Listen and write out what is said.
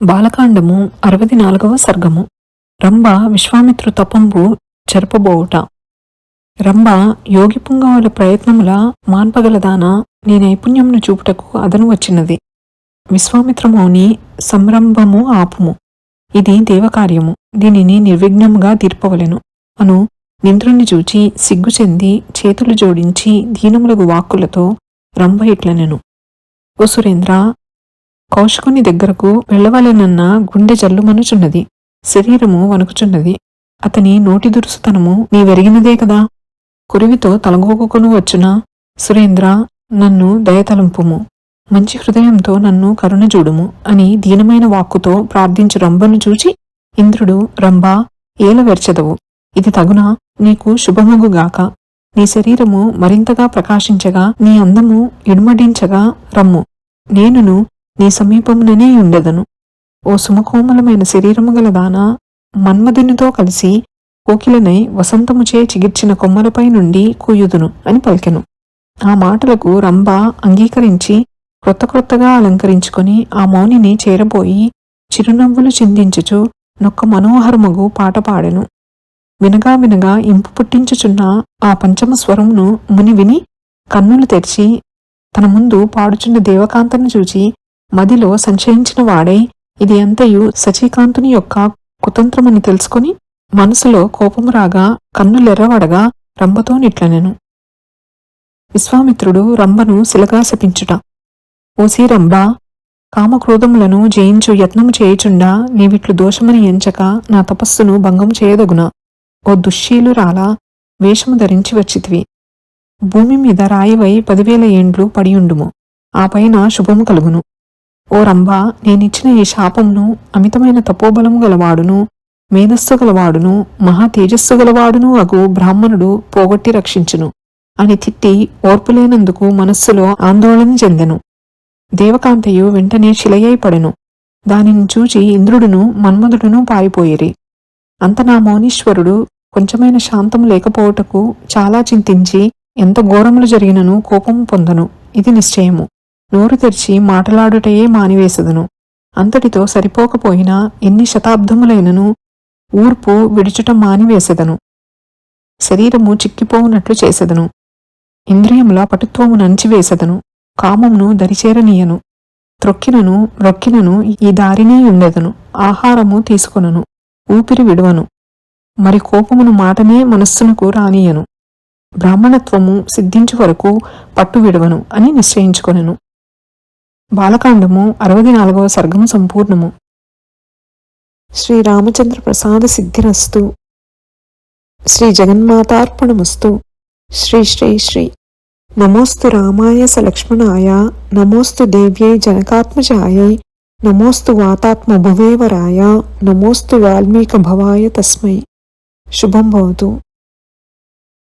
బాలకాండము అరవది నాలుగవ సర్గము. రంభ విశ్వామిత్రు తపంబు చెరపబోవుట రంభ యోగి పుంగవుల ప్రయత్నముల మాన్పగలదాన నీ నైపుణ్యమును చూపుటకు అదను వచ్చినది. విశ్వామిత్రమౌని సంరంభము ఆపుము. ఇది దేవకార్యము. దీనిని నిర్విఘ్నముగా తీర్పవలెను. అను నింద్రుణ్ణి చూచి సిగ్గు చెంది చేతులు జోడించి దీనములగు వాక్కులతో రంభ ఇట్లనెను ఓ సురేంద్ర కౌశకుని దగ్గరకు వెళ్ళవలెనన్న గుండె జల్లుమనుచున్నది. శరీరము వణుకుచున్నది. అతని నోటి దురుసుతనము నీ వెరిగినదే కదా? కురివితో తలగోకును వచ్చున సురేంద్ర నన్ను దయతలంపుము. మంచి హృదయంతో నన్ను కరుణ చూడుము అని దీనమైన వాక్కుతో ప్రార్థించు రంభను చూచి ఇంద్రుడు రంభ ఏలవెర్చెదవు ఇది తగునా నీకు శుభమగుగాక నీ శరీరము మరింతగా ప్రకాశించగా నీ అందము ఇడుమడించగా రమ్ము. నేనును నీ సమీపముననే ఉండెదను. ఓ సుమకోమలమైన శరీరము గలదానా మన్మధునితో కలిసి కోకిలనై వసంతముచే చిగిర్చిన కొమ్మలపై నుండి కూయుదును అని పలికెను. ఆ మాటలకు రంభ అంగీకరించి క్రొత్త క్రొత్తగా అలంకరించుకొని ఆ మౌనిని చేరబోయి చిరునవ్వులు చిందించుచు నొక్క మనోహరముగు పాట పాడెను. వినగా వినగా ఇంపు పుట్టించుచున్న ఆ పంచమ స్వరమును ముని విని కన్నులు తెరిచి తన ముందు పాడుచున్న దేవకాంతను చూచి మదిలో సంచయించిన వాడై. ఇది అంతయు సచీకాంతుని యొక్క కుతంత్రమని తెలుసుకొని మనసులో కోపము రాగా కన్నులెర్రవడగా రంభతో నిట్లనెను. విశ్వామిత్రుడు రంభను శిలగా శపించుట. ఓసి రంభ కామక్రోధములను జయించు యత్నము చేయుచుండా నీవిట్లు దోషమని ఎంచక నా తపస్సును భంగం చేయదగునా? ఓ దుశ్శీలు రాలా వేషము ధరించి వచ్చితివి. భూమి మీద రాయివై పదివేల ఏండ్లు పడియుండుము. ఆ పైన శుభము కలుగును. ఓ రంభ నేనిచ్చిన ఈ శాపంను అమితమైన తపోబలము గలవాడును మేధస్సు గలవాడును మహా తేజస్సు గలవాడును అగు బ్రాహ్మణుడు పోగొట్టి రక్షించును అని తిట్టి ఓర్పులేనందుకు మనస్సులో ఆందోళన చెందెను. దేవకాంతయు వెంటనే శిలయైపడెను దానిని చూచి ఇంద్రుడును మన్మధుడును పారిపోయిరి. అంత నా మౌనీశ్వరుడు కొంచెమైన శాంతము లేకపోవుటకు చాలా చింతించి ఎంత ఘోరములు జరిగినను కోపము పొందను. ఇది నిశ్చయము. నోరు తెరిచి మాటలాడుటయే మానివేసదును. అంతటితో సరిపోకపోయినా ఎన్ని శతాబ్దములైనను ఊర్పు విడుచుట మానివేసెదను. శరీరము చిక్కిపోవునట్లు చేసెదను. ఇంద్రియముల పటుత్వము నంచివేసెదను. కామమును దరిచేరనీయను. త్రొక్కినను రొక్కినను ఈ దారినే ఉండెదను. ఆహారము తీసుకొనను. ఊపిరి విడువను. మరి కోపమును మాటనే మనస్సునకు రానియను. బ్రాహ్మణత్వము సిద్ధించు వరకు పట్టు విడవను అని నిశ్చయించుకొనెను. బాలకాండము అరవది నాలుగవ సర్గము సంపూర్ణము. శ్రీ రామచంద్ర ప్రసాద సిద్ధిరస్తు. శ్రీ జగన్మాతార్పణమస్తు. శ్రీ శ్రీ శ్రీ. నమోస్తు రామాయ సలక్ష్మణాయ నమోస్తు దేవ్యై జనకాత్మజాయై నమోస్తు వాతాత్మ భువేవరాయ నమోస్తు వాల్మీక భవాయ తస్మై. శుభం భవతు.